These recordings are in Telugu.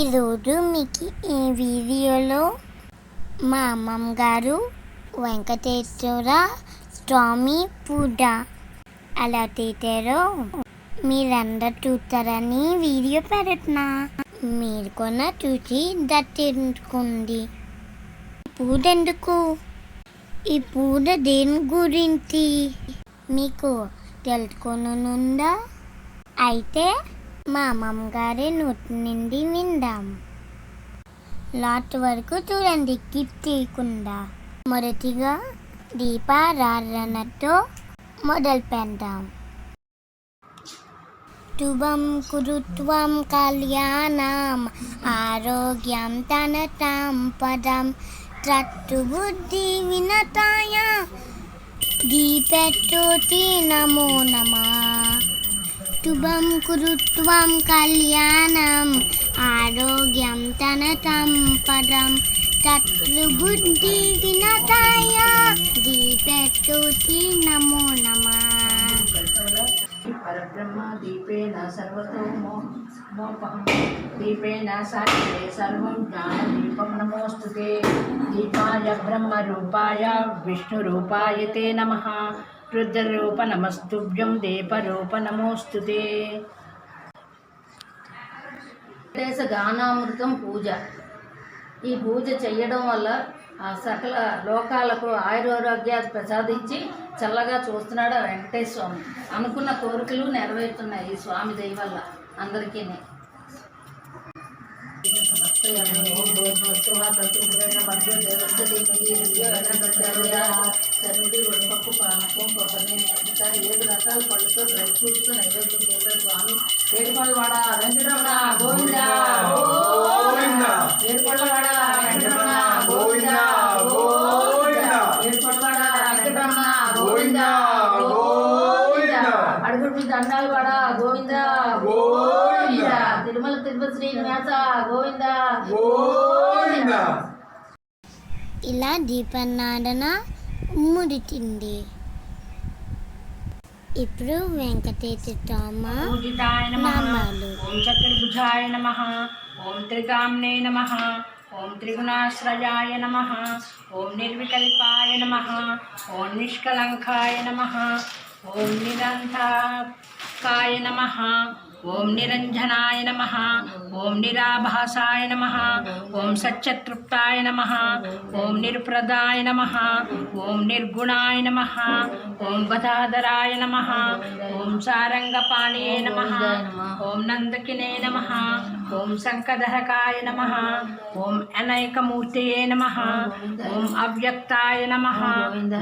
ఈరోజు మీకు ఈ వీడియోలో మా అమ్మమ్మ గారు వెంకటేశ్వర స్వామి పూజ. అలా తీటారో మీరందరూ చూస్తారని వీడియో పెడుతున్నా. మీరు కూడా చూసి దర్శించుకోండి. పూజ ఎందుకు? ఈ పూజ దేని గురించి? మీకు తెలుసుకోనుందా? అయితే మా అమ్మమ్మ నోటి నుండి విందాం లాస్ట్ వరకు చూడండి కిప్ చేయకుండా. మొదటిగా దీపారాధనతో మొదలు పెడదాం. శుభం కురుత్వం కళ్యాణం ఆరోగ్యం తన పదం త్రట్టు బుద్ధి వినతాయ. దీపెట్టోతి నమో నమః. శుభం कुरुत्वं కళ్యాణం ఆరోగ్యం తనతం పదం. తత్బుద్ధి వినతాయ దీపెట్టోతి నమో నమః. పరబ్రహ్మ దీపేన సర్వతో మో దీపేన సాక్షే సర్వం జ్ఞాన దీపం నమోస్తుతే. దీపాయ బ్రహ్మ రూపాయ విష్ణు రూపాయ తే నమ. రుద్రరూప నమస్తుభ్యం దీపరూప నమోస్తు దేశ గానామృతం పూజ. ఈ పూజ చేయడం వల్ల ఆ సకల లోకాలకు ఆయురారోగ్యాలు ప్రసాదించి చల్లగా చూస్తున్నాడు ఆ వెంకటేశ్వర స్వామి. అనుకున్న కోరికలు నెరవేరుతున్నాయి ఈ స్వామి దయ వల్ల అందరికీ ఏడు రకాల పళ్ళతో డ్రై ఫ్రూట్స్ నైవేద్యం చేశారు స్వామి ఏడు పళ్ళు వాడ వెంకటరమణ గోవింద వెంకటరమణ. శ్రీనివాస గోవింద. గోవింద. ఇలా దీపనాదన ముడిచింది ఇప్పుడు వెంకటేశ్వర స్వామి పూజితాయ నమః. నామాలు. ఓం చతుర్భుజాయ నమః. ఓం త్రికామ్నే నమః. ఓం త్రిగుణాశ్రయాయ నమః. ఓం నిర్వికల్పాయ నమః. ఓం నిష్కలంకాయ నమః. ఓం నిరంతకాయ నమః. ఓం నిరంజనాయ నమః ఓం నిరాభాసాయ నమః ఓం సత్యతృప్తాయ నమః ఓం నిర్ప్రదాయ నమః ఓం నిర్గుణాయ నమః ఓం గదాధరాయ నమః ఓం సారంగపాణియే నమః ఓం నందకినే నమః ఓం శంఖధరకాయ నమః ఓం అనైకమూర్తయే నమః ఓం అవ్యక్తాయ నమః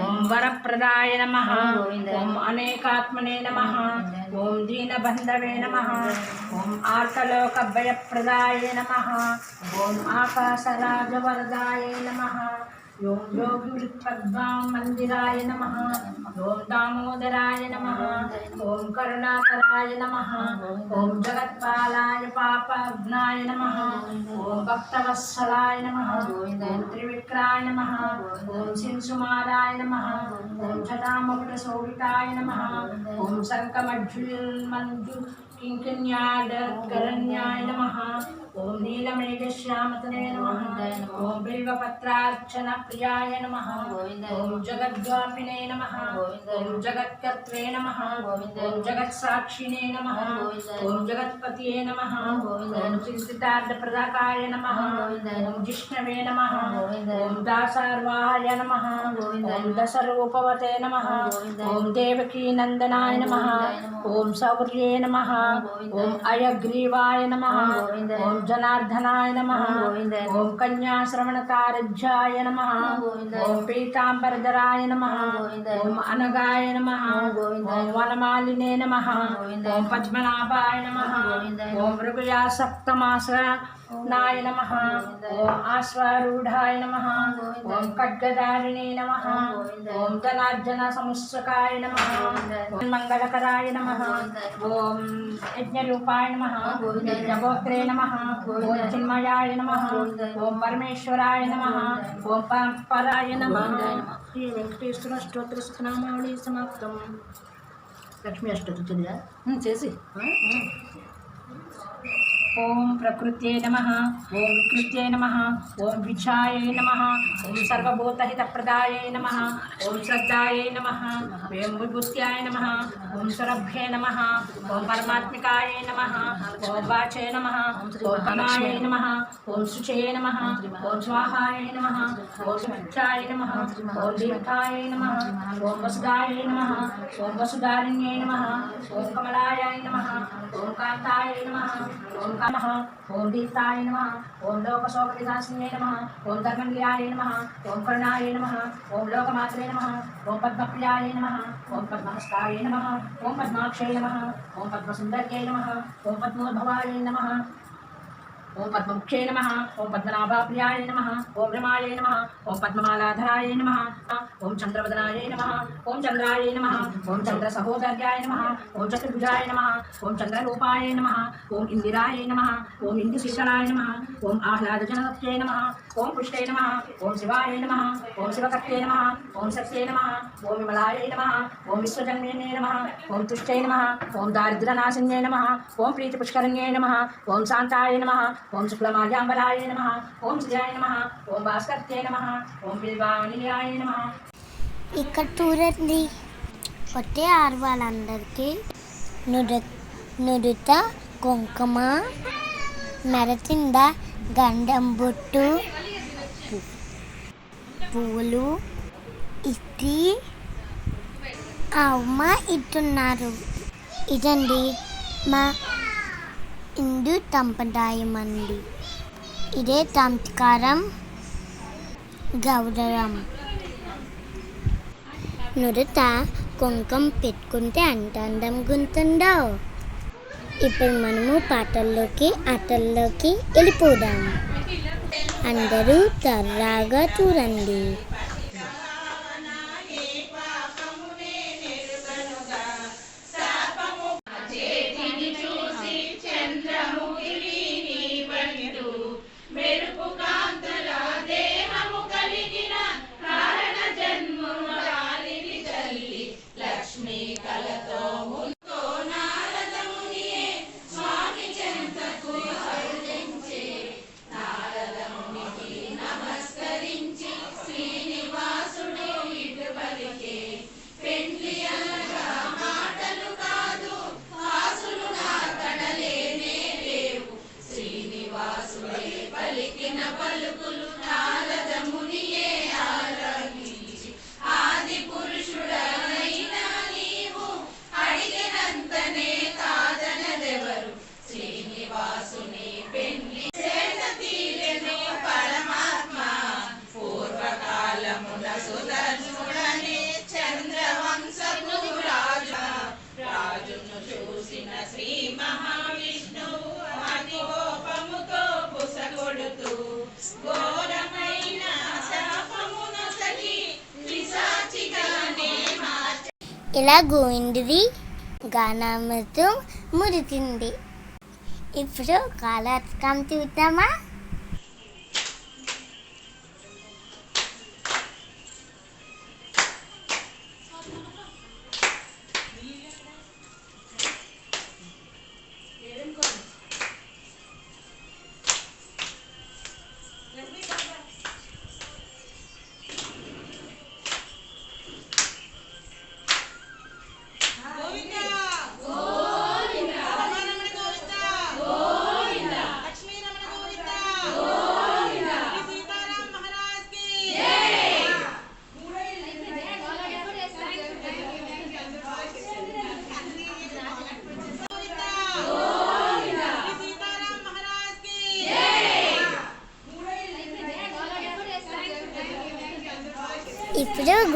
ఓం వరప్రదాయ నమః ఓం అనేకాత్మనే నమః ఓం దీనబంధవే నమ. ఓం ఆర్కలోకభయప్రదాయ నమ. ఓం ఆకాశరాజవరదాయ నమ. ఓం యోగిపద్మాం మందిరాయ నమ. ఓం దామోదరాయ నమ. ఓం కరుణాకరాయ నమ. ఓం జగత్పాలాయ పాపఘ్నాయ నమ. ఓం భక్తవత్సలాయ నమ. ఓం త్రివిక్రాయ నమ. ఓం శింసుమారాయ నమ. ఓం చటామకుట శోభితాయ నమ. ఓం శంకమజ్జుల్మంజు కింకిణ్యాడకరణ్యాయ నమ. ఓం నీలమేఘశ్యామతనే నమ ఓం బిల్వపత్రార్చన ప్రియాయ నమ ఓం జగద్వాపినే నమ ఓం జగత్కర్త్రే నమ ఓం జగత్సాక్షిణే నమ ఓం జగత్పతియే నమ ఓం చింతితార్థప్రదాకాయ నమ ఓం జిష్ణవే నమ ఓం దాసార్వాయ నమ ఓం దశరూపవతే నమ ఓం దేవకీ నందనాయ నమ ఓం సౌర్యే నమ ఓం అయగ్రీవాయ నమ ఓం జనార్దనాయ నమ. ఓం కన్యాశ్రవణకారజ్యాయ నమ. ఓం పీతాంబరధరాయ నమ. ఓం అనగాయ నమ. ఓం వనమాలినే నమ. ఓం పద్మనాభాయ నమ. ఓం మృగయాసక్తమాస నాయ నమ ఓం ఆశ్వారూఢాయ నమ ఓం ఖడ్గదారిణే నమ ఓం ధనార్జన సంస్కాయ నమ ఓం మంగళకరాయ నమ ఓం యజ్ఞరూపాయ నమ యజ్ఞగోత్రే నమ ఓం చిన్మయాయ నమ ఓం పరమేశ్వరాయ నమ ఓం పరాయ నమ శ్రీ వెంకటేశ్వర స్తోత్ర స్థనామావళి సమాప్తం లక్ష్మీ అష్టోత్తరం చదివా చేసి ఓం ప్రకృత్యై నమ ఓం వికృత్యై నమ ఓం విఛాయై నమ ఓం సర్వభూతహితప్రదాయై నమ ఓం శ్రద్ధాయై నమ ఓం విభూత్యాయ నమ ఓం సురభ్యే నమ ఓం పరమాత్మికాయై నమ ఓం వాచే నమ ఓం కమాయై నమ ఓం శుచే నమ ఓం స్వాహాయ నమ ఓం సుభిక్షాయ నమ ఓం దీర్ఘాయ నమ ఓం వసుదాయ నమ ఓం వసుధారిణ్యై నమ ఓం కమలాయ నమ ఓం కాంతాయ నమ ఓం నమ ఓం దీప్తాయ నమ ఓం లోకశోకవినాశిన్యై నమ ఓం ధర్మనిలయాయ నమ ఓం కరుణాయ నమ ఓం లోకమాత్రే నమ ఓం పద్మప్రియాయ నమ ఓం పద్మహస్తాయ నమ ఓం పద్మాక్షయ నమ ఓం పద్మసుందర్యై నమ ఓం పద్మోద్భవాయ నమ ఓం పద్మముఖ్యే నమ ఓం పద్మనాభాప్రియాయ నమ ఓం రమాయ నమ ఓం పద్మమాలాధరాయ నమ ఓం చంద్రవదనాయ నమ ఓం చంద్రాయ నమ ఓం చంద్ర సహోదర్యాయ నమ ఓం చతుర్భుజాయ నమ ఓం చంద్రరూపాయ నమ ఓం ఇందిరాయ నమ ఓం ఇందుశీతలాయ నమ ఓం ఆహ్లాదజనత్యే నమ ఓం పుష్టే నమ ఓం శివాయ నమ ఓం శివకర్తే నమ ఓం సత్యే నమ ఓం విమలాయ నమ ఓం విశ్వజన్మే నమ ఓం తుష్టే నమ ఓం దారిద్ర్యనాశిన్యే నమ ఓం ప్రీతిపుష్కరిణ్యే నమ ఓం శాంతాయ నమ ఓం శుక్లమాజాంబరాయ నమ ఓం సుజాయ నమ ఓం భాస్కర్తే నమ ఓం బిల్వానిలయాయ నమ. ఇక్కడ చూడండి. కొట్టే ఆడవాళ్ళందరికీ నుడు నుడుత కుంకుమ మెరచింద గండం బొట్టు పు- పువ్వులు ఇట్టి అమ్మ ఇట్టున్నారు. ఇదండి మా హిందూ సంప్రదాయం ఇదే సంస్కారం గౌరవం. నురత కుంకం పెట్టుకుంటే అంత అందం గుంటుందో ఇప్పుడు మనము పాటల్లోకి ఆటల్లోకి వెళ్ళిపోదాం. అందరూ తర్రాగా చూడండి. ఇలా గోవిందుడి గానామృతం మురికింది. ఇప్పుడు కాలకం చూద్దామా?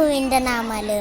గోవిందనామాలు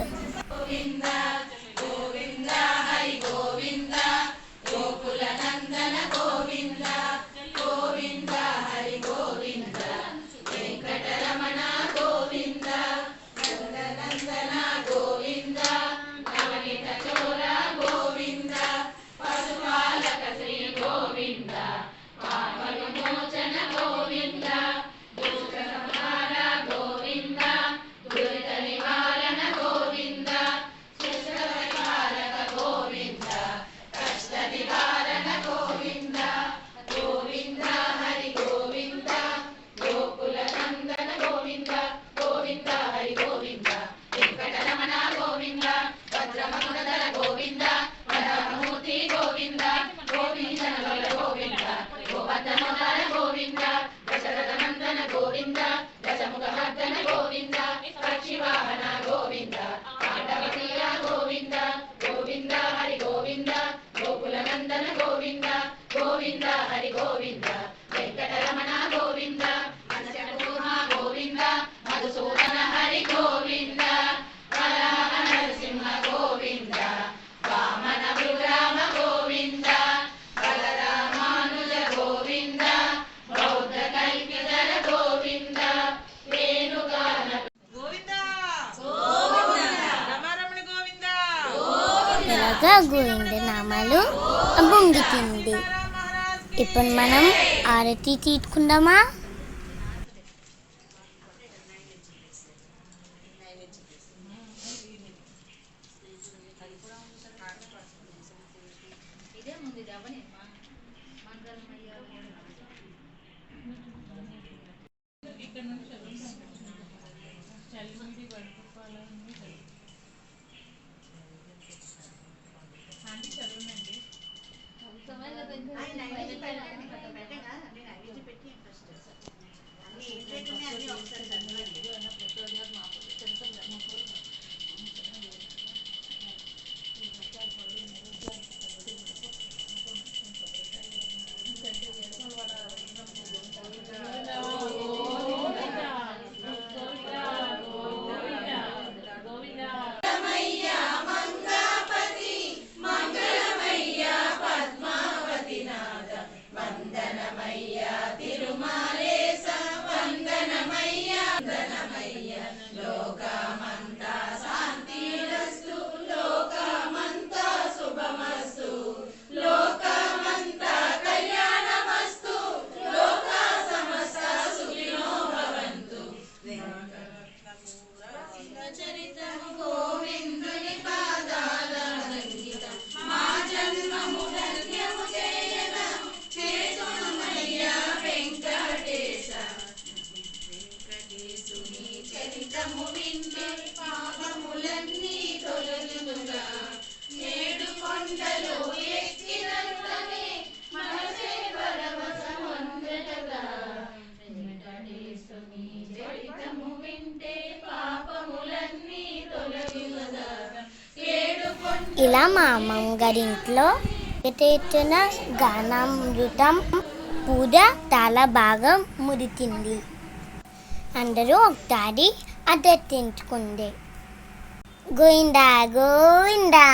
ಶಿವಾಹನ గోవింద నామాలు పొంగుతుంది ఇప్పుడు మనం ఆరతి తీసుకుందామా ఇదే ముందు हमको ఇలా మా అమ్మమ్మ గారి ఇంట్లో ఎటెట్టిన గానామృతం పూజ చాలా బాగా మురికింది. అందరూ ఒకసారి అదెత్తించుకుంది గోయిందా గోయిందా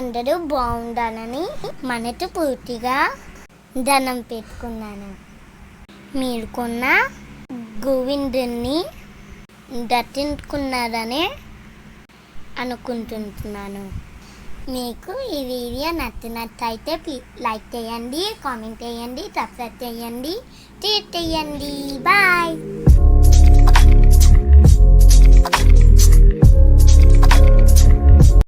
అందరూ బాగుండాలని మనతో పూర్తిగా ధనం పెట్టుకున్నాను. మీరు కొన్న గోవిందుని దర్శించుకున్నారని అనుకుంటున్నాను. మీకు ఈ వీడియో నచ్చినట్లయితే లైక్ చేయండి కామెంట్ చేయండి సబ్స్క్రైబ్ చేయండి ట్వీట్ చేయండి. బాయ్.